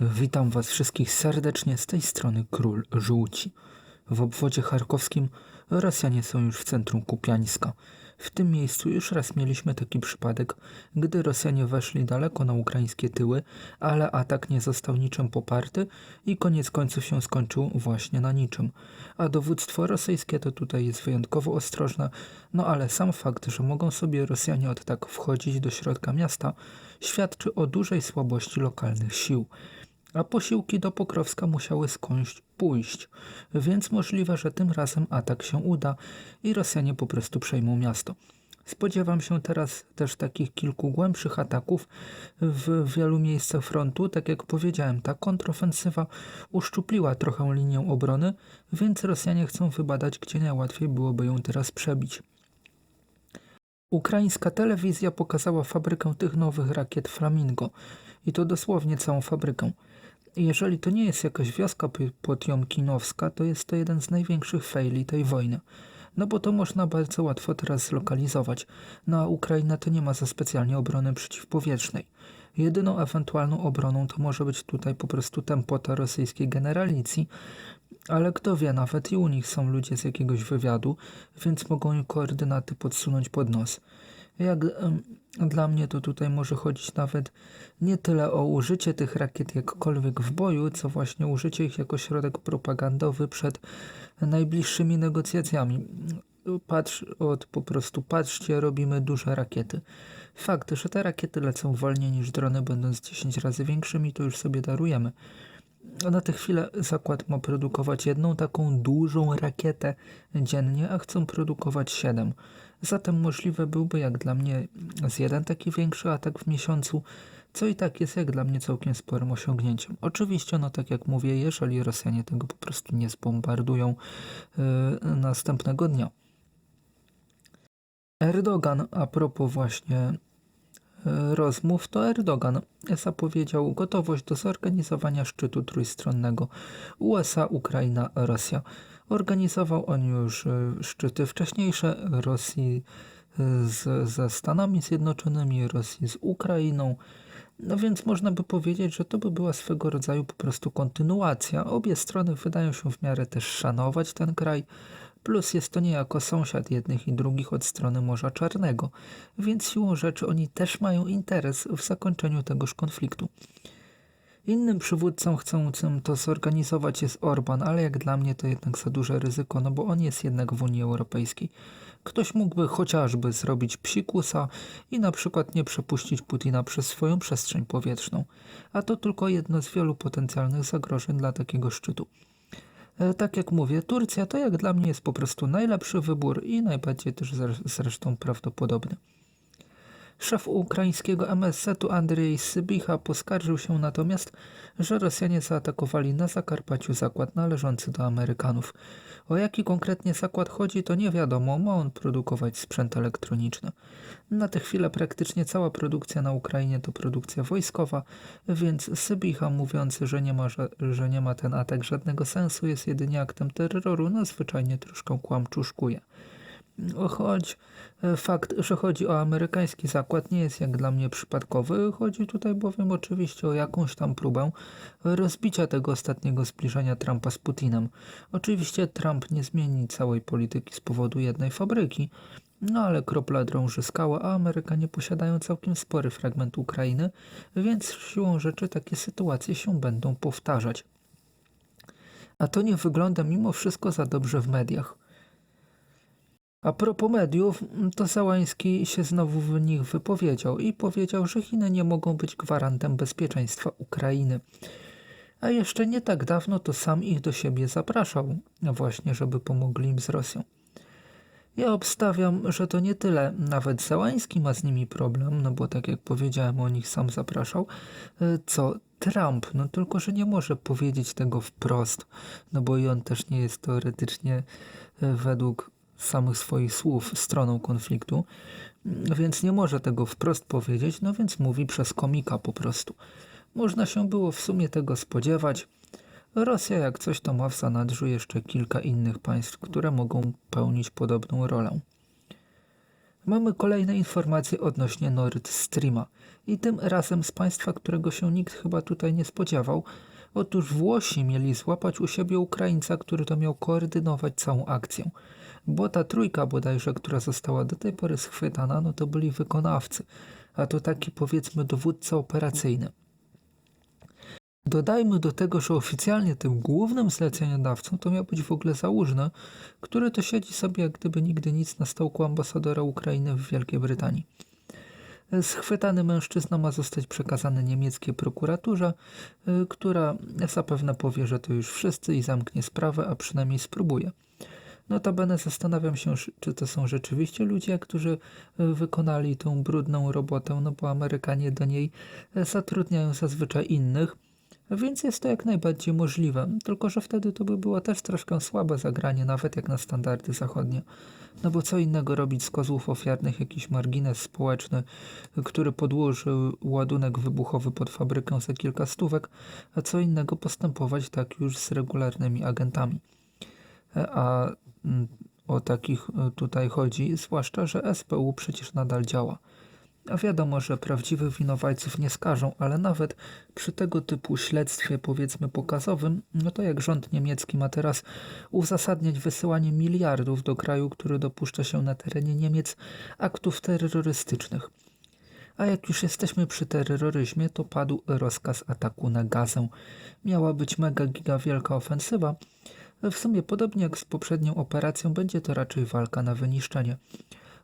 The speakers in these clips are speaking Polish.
Witam Was wszystkich serdecznie z tej strony Król Żółci. W obwodzie charkowskim Rosjanie są już w centrum Kupiańska. W tym miejscu już raz mieliśmy taki przypadek, gdy Rosjanie weszli daleko na ukraińskie tyły, ale atak nie został niczym poparty i koniec końców się skończył właśnie na niczym. A dowództwo rosyjskie to tutaj jest wyjątkowo ostrożne, no ale sam fakt, że mogą sobie Rosjanie od tak wchodzić do środka miasta, świadczy o dużej słabości lokalnych sił a posiłki do Pokrowska musiały skądś pójść, więc możliwe, że tym razem atak się uda i Rosjanie po prostu przejmą miasto. Spodziewam się teraz też takich kilku głębszych ataków w wielu miejscach frontu. Tak jak powiedziałem, ta kontrofensywa uszczupliła trochę linię obrony, więc Rosjanie chcą wybadać, gdzie najłatwiej byłoby ją teraz przebić. Ukraińska telewizja pokazała fabrykę tych nowych rakiet Flamingo i to dosłownie całą fabrykę. Jeżeli to nie jest jakaś wioska potjomkinowska, to jest to jeden z największych faili tej wojny. No bo to można bardzo łatwo teraz zlokalizować. No a Ukraina to nie ma za specjalnie obrony przeciwpowietrznej. Jedyną ewentualną obroną to może być tutaj po prostu tempota rosyjskiej generalicji, ale kto wie, nawet i u nich są ludzie z jakiegoś wywiadu, więc mogą im koordynaty podsunąć pod nos. Jak dla mnie to tutaj może chodzić nawet nie tyle o użycie tych rakiet jakkolwiek w boju, co właśnie użycie ich jako środek propagandowy przed najbliższymi negocjacjami. Patrz, od po prostu patrzcie, robimy duże rakiety. Fakt, że te rakiety lecą wolniej niż drony, będąc 10 razy większymi, to już sobie darujemy. Na tę chwilę zakład ma produkować jedną taką dużą rakietę dziennie, a chcą produkować 7. Zatem możliwe byłby jak dla mnie z jeden taki większy atak w miesiącu, co i tak jest jak dla mnie całkiem sporym osiągnięciem. Oczywiście, no tak jak mówię, jeżeli Rosjanie tego po prostu nie zbombardują yy, następnego dnia. Erdogan, a propos właśnie yy, rozmów, to Erdogan zapowiedział gotowość do zorganizowania szczytu trójstronnego USA, Ukraina, Rosja. Organizował on już e, szczyty wcześniejsze Rosji e, z, ze Stanami Zjednoczonymi, Rosji z Ukrainą. No więc można by powiedzieć, że to by była swego rodzaju po prostu kontynuacja. Obie strony wydają się w miarę też szanować ten kraj, plus jest to niejako sąsiad jednych i drugich od strony Morza Czarnego, więc siłą rzeczy oni też mają interes w zakończeniu tegoż konfliktu. Innym przywódcą chcącym to zorganizować jest Orban, ale jak dla mnie to jednak za duże ryzyko, no bo on jest jednak w Unii Europejskiej. Ktoś mógłby chociażby zrobić psikusa i na przykład nie przepuścić Putina przez swoją przestrzeń powietrzną, a to tylko jedno z wielu potencjalnych zagrożeń dla takiego szczytu. E, tak jak mówię, Turcja to jak dla mnie jest po prostu najlepszy wybór i najbardziej też zresztą prawdopodobny. Szef ukraińskiego MSZ-u Andrzej Sybicha poskarżył się natomiast, że Rosjanie zaatakowali na Zakarpaciu zakład należący do Amerykanów. O jaki konkretnie zakład chodzi, to nie wiadomo, ma on produkować sprzęt elektroniczny. Na tę chwilę praktycznie cała produkcja na Ukrainie to produkcja wojskowa, więc Sybicha mówiący, że nie ma, że nie ma ten atak żadnego sensu, jest jedynie aktem terroru, no zwyczajnie troszkę kłamczuszkuje. Choć e, fakt, że chodzi o amerykański zakład nie jest jak dla mnie przypadkowy, chodzi tutaj bowiem oczywiście o jakąś tam próbę rozbicia tego ostatniego zbliżenia Trumpa z Putinem. Oczywiście Trump nie zmieni całej polityki z powodu jednej fabryki, no ale kropla drąży skałę, a Amerykanie posiadają całkiem spory fragment Ukrainy, więc siłą rzeczy takie sytuacje się będą powtarzać. A to nie wygląda mimo wszystko za dobrze w mediach. A propos mediów, to Załański się znowu w nich wypowiedział i powiedział, że Chiny nie mogą być gwarantem bezpieczeństwa Ukrainy. A jeszcze nie tak dawno to sam ich do siebie zapraszał, właśnie żeby pomogli im z Rosją. Ja obstawiam, że to nie tyle nawet Załański ma z nimi problem, no bo tak jak powiedziałem, on ich sam zapraszał, co Trump, no tylko, że nie może powiedzieć tego wprost, no bo i on też nie jest teoretycznie e, według samych swoich słów stroną konfliktu, więc nie może tego wprost powiedzieć, no więc mówi przez komika po prostu. Można się było w sumie tego spodziewać. Rosja jak coś to ma w zanadrzu jeszcze kilka innych państw, które mogą pełnić podobną rolę. Mamy kolejne informacje odnośnie Nord Streama. I tym razem z państwa, którego się nikt chyba tutaj nie spodziewał. Otóż Włosi mieli złapać u siebie Ukraińca, który to miał koordynować całą akcję. Bo ta trójka bodajże, która została do tej pory schwytana, no to byli wykonawcy. A to taki powiedzmy dowódca operacyjny. Dodajmy do tego, że oficjalnie tym głównym zleceniodawcą to miał być w ogóle Załużny, który to siedzi sobie jak gdyby nigdy nic na stołku ambasadora Ukrainy w Wielkiej Brytanii. Schwytany mężczyzna ma zostać przekazany niemieckiej prokuraturze, y, która zapewne powie, że to już wszyscy i zamknie sprawę, a przynajmniej spróbuje. Notabene zastanawiam się, czy to są rzeczywiście ludzie, którzy y, wykonali tą brudną robotę, no bo Amerykanie do niej y, zatrudniają zazwyczaj innych, więc jest to jak najbardziej możliwe. Tylko, że wtedy to by było też troszkę słabe zagranie, nawet jak na standardy zachodnie. No bo co innego robić z kozłów ofiarnych jakiś margines społeczny, który podłożył ładunek wybuchowy pod fabrykę za kilka stówek, a co innego postępować tak już z regularnymi agentami. E, a o takich e, tutaj chodzi, zwłaszcza, że SPU przecież nadal działa. A wiadomo, że prawdziwych winowajców nie skażą, ale nawet przy tego typu śledztwie, powiedzmy pokazowym, no to jak rząd niemiecki ma teraz uzasadniać wysyłanie miliardów do kraju, który dopuszcza się na terenie Niemiec aktów terrorystycznych. A jak już jesteśmy przy terroryzmie, to padł rozkaz ataku na Gazę. Miała być mega giga wielka ofensywa. W sumie podobnie jak z poprzednią operacją, będzie to raczej walka na wyniszczenie.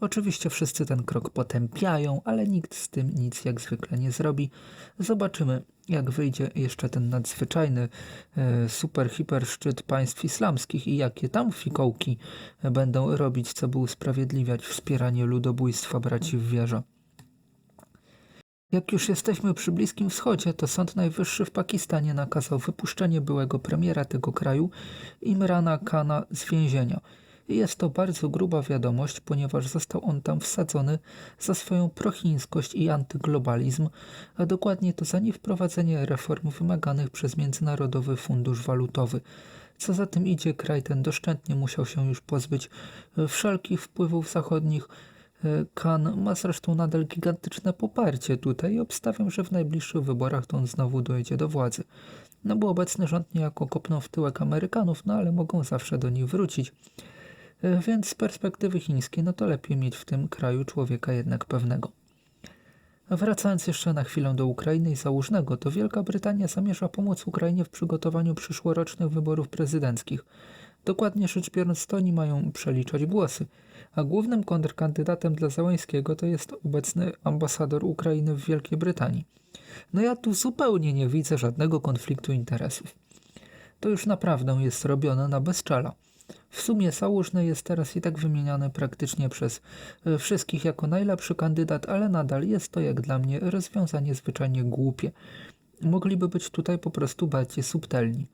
Oczywiście wszyscy ten krok potępiają, ale nikt z tym nic jak zwykle nie zrobi. Zobaczymy, jak wyjdzie jeszcze ten nadzwyczajny e, super hiper szczyt państw islamskich i jakie tam fikołki będą robić, co by usprawiedliwiać wspieranie ludobójstwa braci w wierze. Jak już jesteśmy przy Bliskim Wschodzie, to Sąd Najwyższy w Pakistanie nakazał wypuszczenie byłego premiera tego kraju, Imrana Kana, z więzienia. Jest to bardzo gruba wiadomość, ponieważ został on tam wsadzony za swoją prochińskość i antyglobalizm, a dokładnie to za niewprowadzenie reform wymaganych przez Międzynarodowy Fundusz Walutowy. Co za tym idzie, kraj ten doszczętnie musiał się już pozbyć wszelkich wpływów zachodnich, Kan ma zresztą nadal gigantyczne poparcie tutaj i obstawiam, że w najbliższych wyborach to on znowu dojdzie do władzy. No bo obecny rząd niejako kopnął w tyłek Amerykanów, no ale mogą zawsze do nich wrócić. Więc z perspektywy chińskiej, no to lepiej mieć w tym kraju człowieka jednak pewnego. Wracając jeszcze na chwilę do Ukrainy i Załużnego, to Wielka Brytania zamierza pomóc Ukrainie w przygotowaniu przyszłorocznych wyborów prezydenckich. Dokładnie rzecz biorąc, to oni mają przeliczać głosy, a głównym kontrkandydatem dla Załęskiego to jest obecny ambasador Ukrainy w Wielkiej Brytanii. No ja tu zupełnie nie widzę żadnego konfliktu interesów. To już naprawdę jest robione na bezczela. W sumie Załużny jest teraz i tak wymieniany praktycznie przez e, wszystkich jako najlepszy kandydat, ale nadal jest to jak dla mnie rozwiązanie zwyczajnie głupie. Mogliby być tutaj po prostu bardziej subtelni.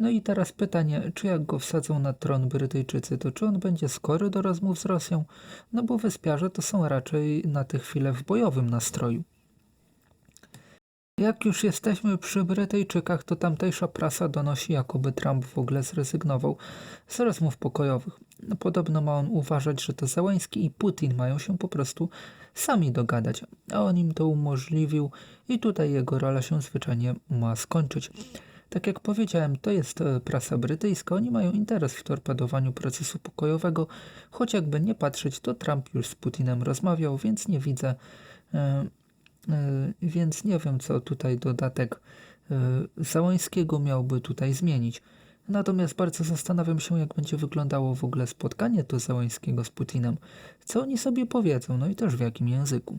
No i teraz pytanie, czy jak go wsadzą na tron Brytyjczycy, to czy on będzie skory do rozmów z Rosją? No bo wyspiarze to są raczej na tę chwilę w bojowym nastroju. Jak już jesteśmy przy Brytyjczykach, to tamtejsza prasa donosi, jakoby Trump w ogóle zrezygnował z rozmów pokojowych. No, podobno ma on uważać, że to Załęski i Putin mają się po prostu sami dogadać, a on im to umożliwił i tutaj jego rola się zwyczajnie ma skończyć. Tak jak powiedziałem, to jest e, prasa brytyjska, oni mają interes w torpedowaniu procesu pokojowego, choć jakby nie patrzeć, to Trump już z Putinem rozmawiał, więc nie widzę, e, e, więc nie wiem, co tutaj dodatek Załańskiego miałby tutaj zmienić. Natomiast bardzo zastanawiam się, jak będzie wyglądało w ogóle spotkanie to Załańskiego z Putinem. Co oni sobie powiedzą, no i też w jakim języku.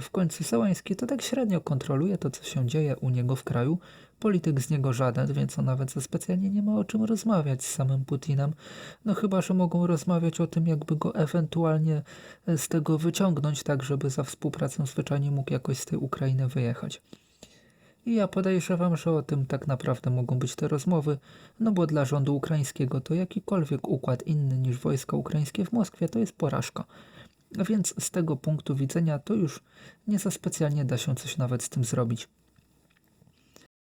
W końcu Załański to tak średnio kontroluje to, co się dzieje u niego w kraju, Polityk z niego żaden, więc on nawet za specjalnie nie ma o czym rozmawiać z samym Putinem. No chyba, że mogą rozmawiać o tym, jakby go ewentualnie e, z tego wyciągnąć, tak żeby za współpracą zwyczajnie mógł jakoś z tej Ukrainy wyjechać. I ja podejrzewam, że o tym tak naprawdę mogą być te rozmowy, no bo dla rządu ukraińskiego to jakikolwiek układ inny niż wojska ukraińskie w Moskwie to jest porażka. Więc z tego punktu widzenia to już nie za specjalnie da się coś nawet z tym zrobić.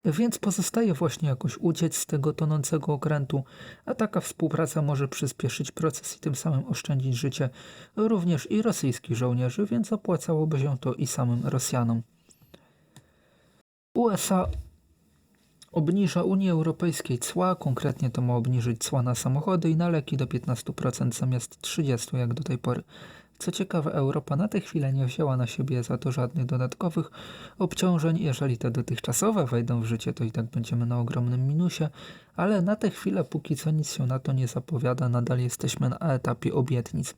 Więc pozostaje właśnie jakoś uciec z tego tonącego okrętu, a taka współpraca może przyspieszyć proces i tym samym oszczędzić życie również i rosyjskich żołnierzy, więc opłacałoby się to i samym Rosjanom. USA obniża Unii Europejskiej cła, konkretnie to ma obniżyć cła na samochody i na leki do 15% zamiast 30% jak do tej pory. Co ciekawe, Europa na tę chwilę nie wzięła na siebie za to żadnych dodatkowych obciążeń. Jeżeli te dotychczasowe wejdą w życie, to i tak będziemy na ogromnym minusie, ale na tę chwilę póki co nic się na to nie zapowiada, nadal jesteśmy na etapie obietnic.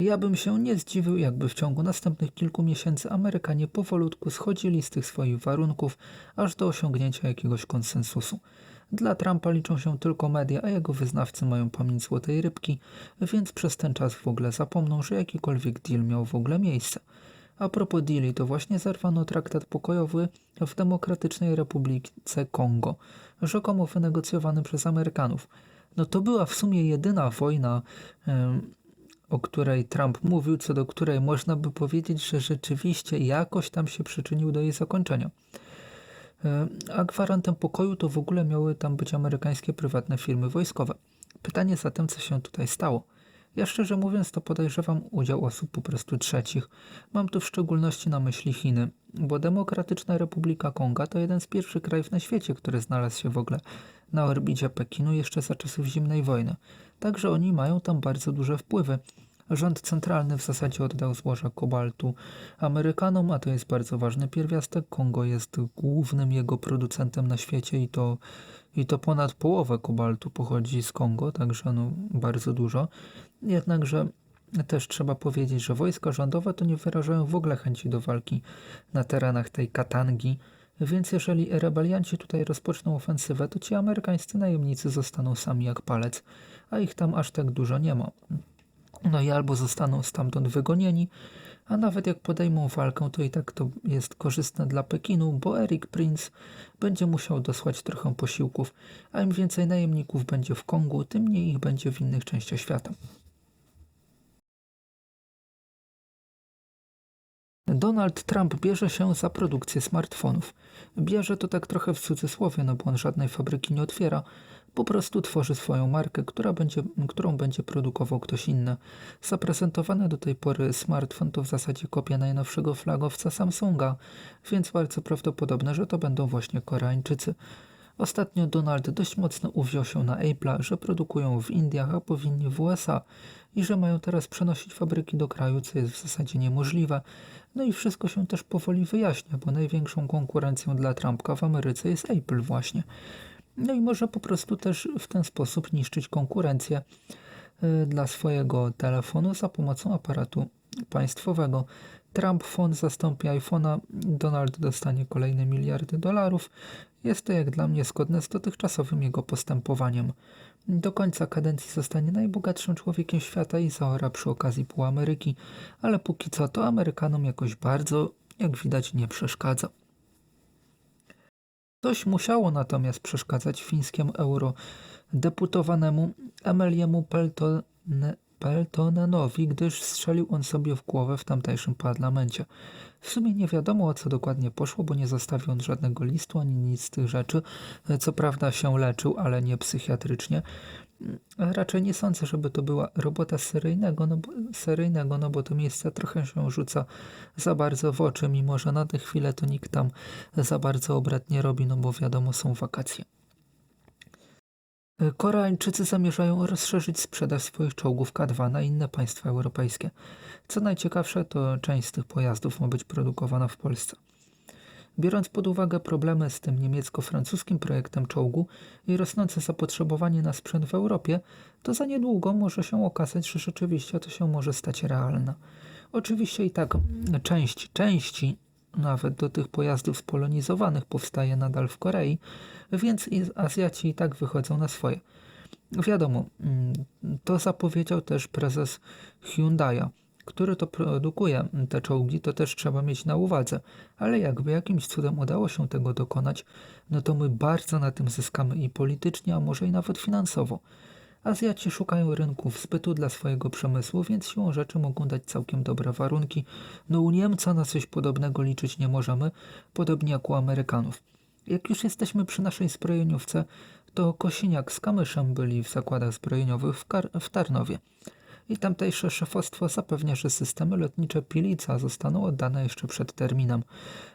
Ja bym się nie zdziwił, jakby w ciągu następnych kilku miesięcy Amerykanie powolutku schodzili z tych swoich warunków, aż do osiągnięcia jakiegoś konsensusu. Dla Trumpa liczą się tylko media, a jego wyznawcy mają pamięć złotej rybki, więc przez ten czas w ogóle zapomną, że jakikolwiek deal miał w ogóle miejsce. A propos deali, to właśnie zerwano traktat pokojowy w Demokratycznej Republice Kongo, rzekomo wynegocjowany przez Amerykanów. No to była w sumie jedyna wojna, o której Trump mówił, co do której można by powiedzieć, że rzeczywiście jakoś tam się przyczynił do jej zakończenia. A gwarantem pokoju to w ogóle miały tam być amerykańskie prywatne firmy wojskowe. Pytanie zatem, co się tutaj stało? Ja szczerze mówiąc, to podejrzewam udział osób po prostu trzecich. Mam tu w szczególności na myśli Chiny, bo Demokratyczna Republika Konga to jeden z pierwszych krajów na świecie, który znalazł się w ogóle na orbicie Pekinu jeszcze za czasów zimnej wojny. Także oni mają tam bardzo duże wpływy. Rząd centralny w zasadzie oddał złoża kobaltu Amerykanom, a to jest bardzo ważny pierwiastek. Kongo jest głównym jego producentem na świecie i to, i to ponad połowę kobaltu pochodzi z Kongo, także no bardzo dużo. Jednakże też trzeba powiedzieć, że wojska rządowe to nie wyrażają w ogóle chęci do walki na terenach tej Katangi, więc jeżeli rebelianci tutaj rozpoczną ofensywę, to ci amerykańscy najemnicy zostaną sami jak palec, a ich tam aż tak dużo nie ma. No i albo zostaną stamtąd wygonieni, a nawet jak podejmą walkę, to i tak to jest korzystne dla Pekinu, bo Eric Prince będzie musiał dosłać trochę posiłków, a im więcej najemników będzie w Kongu, tym mniej ich będzie w innych częściach świata. Donald Trump bierze się za produkcję smartfonów. Bierze to tak trochę w cudzysłowie, no bo on żadnej fabryki nie otwiera, po prostu tworzy swoją markę, która będzie, którą będzie produkował ktoś inny. Zaprezentowany do tej pory smartfon to w zasadzie kopia najnowszego flagowca Samsunga, więc bardzo prawdopodobne, że to będą właśnie Koreańczycy. Ostatnio Donald dość mocno uwziął się na Apple'a, że produkują w Indiach, a powinni w USA i że mają teraz przenosić fabryki do kraju, co jest w zasadzie niemożliwe. No i wszystko się też powoli wyjaśnia, bo największą konkurencją dla Trumpka w Ameryce jest Apple właśnie. No i może po prostu też w ten sposób niszczyć konkurencję y, dla swojego telefonu za pomocą aparatu państwowego. Trump Phone zastąpi iPhone'a, Donald dostanie kolejne miliardy dolarów. Jest to jak dla mnie zgodne z dotychczasowym jego postępowaniem. Do końca kadencji zostanie najbogatszym człowiekiem świata i zaora przy okazji pół Ameryki, ale póki co to Amerykanom jakoś bardzo, jak widać, nie przeszkadza. Coś musiało natomiast przeszkadzać fińskiemu eurodeputowanemu Emeliemu Peltone, Peltonenowi, gdyż strzelił on sobie w głowę w tamtejszym parlamencie. W sumie nie wiadomo o co dokładnie poszło, bo nie zostawił on żadnego listu ani nic z tych rzeczy. Co prawda się leczył, ale nie psychiatrycznie. Raczej nie sądzę, żeby to była robota seryjnego, no bo, seryjnego, no bo to miejsce trochę się rzuca za bardzo w oczy, mimo że na tę chwilę to nikt tam za bardzo obrad nie robi, no bo wiadomo, są wakacje. Koreańczycy zamierzają rozszerzyć sprzedaż swoich czołgów K2 na inne państwa europejskie. Co najciekawsze, to część z tych pojazdów ma być produkowana w Polsce. Biorąc pod uwagę problemy z tym niemiecko-francuskim projektem czołgu i rosnące zapotrzebowanie na sprzęt w Europie, to za niedługo może się okazać, że rzeczywiście to się może stać realne. Oczywiście i tak część części nawet do tych pojazdów spolonizowanych powstaje nadal w Korei, więc Azjaci i tak wychodzą na swoje. Wiadomo, mm, to zapowiedział też prezes Hyundai'a który to produkuje te czołgi, to też trzeba mieć na uwadze. Ale jakby jakimś cudem udało się tego dokonać, no to my bardzo na tym zyskamy i politycznie, a może i nawet finansowo. Azjaci szukają rynków zbytu dla swojego przemysłu, więc siłą rzeczy mogą dać całkiem dobre warunki. No u Niemca na coś podobnego liczyć nie możemy, podobnie jak u Amerykanów. Jak już jesteśmy przy naszej zbrojeniówce, to Kosiniak z Kamyszem byli w zakładach zbrojeniowych w, Kar- w Tarnowie. I tamtejsze szefostwo zapewnia, że systemy lotnicze Pilica zostaną oddane jeszcze przed terminem.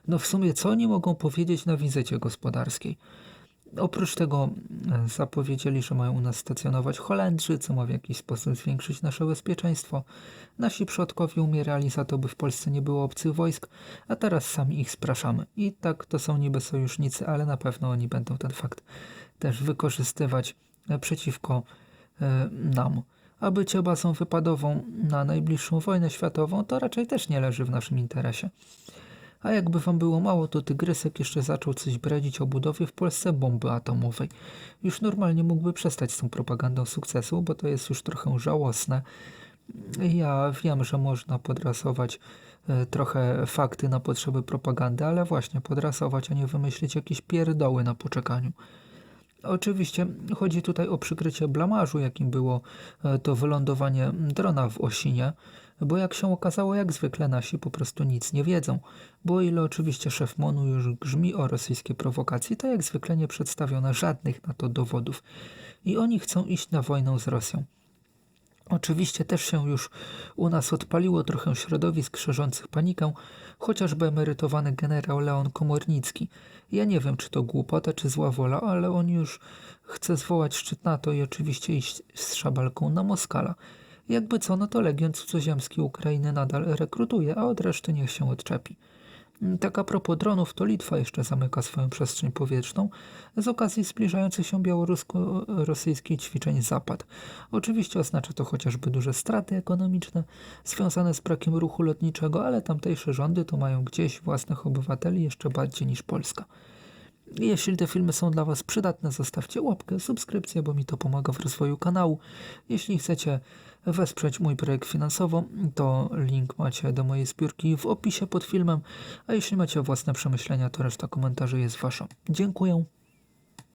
No w sumie co oni mogą powiedzieć na wizycie gospodarskiej? Oprócz tego e, zapowiedzieli, że mają u nas stacjonować Holendrzy, co ma w jakiś sposób zwiększyć nasze bezpieczeństwo. Nasi przodkowie umierali za to, by w Polsce nie było obcych wojsk, a teraz sami ich spraszamy. I tak to są niby sojusznicy, ale na pewno oni będą ten fakt też wykorzystywać e, przeciwko e, nam. A bycie bazą wypadową na najbliższą wojnę światową to raczej też nie leży w naszym interesie. A jakby wam było mało, to Tygrysek jeszcze zaczął coś bredzić o budowie w Polsce bomby atomowej. Już normalnie mógłby przestać z tą propagandą sukcesu, bo to jest już trochę żałosne. Ja wiem, że można podrasować e, trochę fakty na potrzeby propagandy, ale właśnie podrasować, a nie wymyślić jakieś pierdoły na poczekaniu. Oczywiście chodzi tutaj o przykrycie blamażu, jakim było e, to wylądowanie drona w Osinie, bo jak się okazało, jak zwykle nasi po prostu nic nie wiedzą, bo o ile oczywiście szef MONU już grzmi o rosyjskie prowokacje, to jak zwykle nie przedstawiono żadnych na to dowodów i oni chcą iść na wojnę z Rosją. Oczywiście też się już u nas odpaliło trochę środowisk szerzących panikę, chociażby emerytowany generał Leon Komornicki. Ja nie wiem, czy to głupota, czy zła wola, ale on już chce zwołać szczyt NATO i oczywiście iść z szabalką na Moskala. Jakby co, no to Legion Cudzoziemski Ukrainy nadal rekrutuje, a od reszty niech się odczepi. Tak a propos dronów, to Litwa jeszcze zamyka swoją przestrzeń powietrzną z okazji zbliżających się białorusko-rosyjskich ćwiczeń Zapad. Oczywiście oznacza to chociażby duże straty ekonomiczne związane z brakiem ruchu lotniczego, ale tamtejsze rządy to mają gdzieś własnych obywateli jeszcze bardziej niż Polska. Jeśli te filmy są dla Was przydatne, zostawcie łapkę, subskrypcję, bo mi to pomaga w rozwoju kanału. Jeśli chcecie wesprzeć mój projekt finansowo, to link macie do mojej zbiórki w opisie pod filmem, a jeśli macie własne przemyślenia, to reszta komentarzy jest Wasza. Dziękuję.